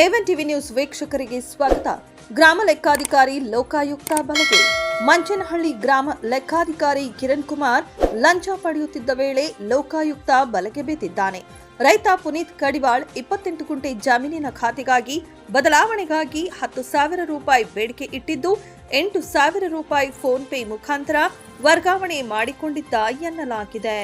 A one TV news ವೀಕ್ಷಕರಿಗೆ ಸ್ವಾಗತ. ಗ್ರಾಮ ಲೆಕ್ಕಾಧಿಕಾರಿ ಲೋಕಾಯುಕ್ತ ಬಲಗೆ. ಮಂಚನಹಳ್ಳಿ ಗ್ರಾಮ ಲೆಕ್ಕಾಧಿಕಾರಿ ಕಿರಣ್ ಕುಮಾರ್ ಲಂಚ ಪಡೆಯುತ್ತಿದ್ದ ವೇಳೆ ಲೋಕಾಯುಕ್ತ ಬಲಗೆ ಬಿದ್ದಿದ್ದಾನೆ ರೈತ ಪುನೀತ್ ಕಡಿವಾಳ್ ಇಪ್ಪತ್ತೆಂಟು ಗುಂಟೆ ಜಮೀನಿನ ಖಾತೆಗಾಗಿ ಬದಲಾವಣೆಗಾಗಿ ಹತ್ತು ಸಾವಿರ ರೂಪಾಯಿ ಬೇಡಿಕೆ ಇಟ್ಟಿದ್ದು, ಎಂಟು ಸಾವಿರ ರೂಪಾಯಿ ಫೋನ್ ಪೇ ಮುಖಾಂತರ ವರ್ಗಾವಣೆ ಮಾಡಿಕೊಂಡಿದ್ದ ಎನ್ನಲಾಗಿದೆ.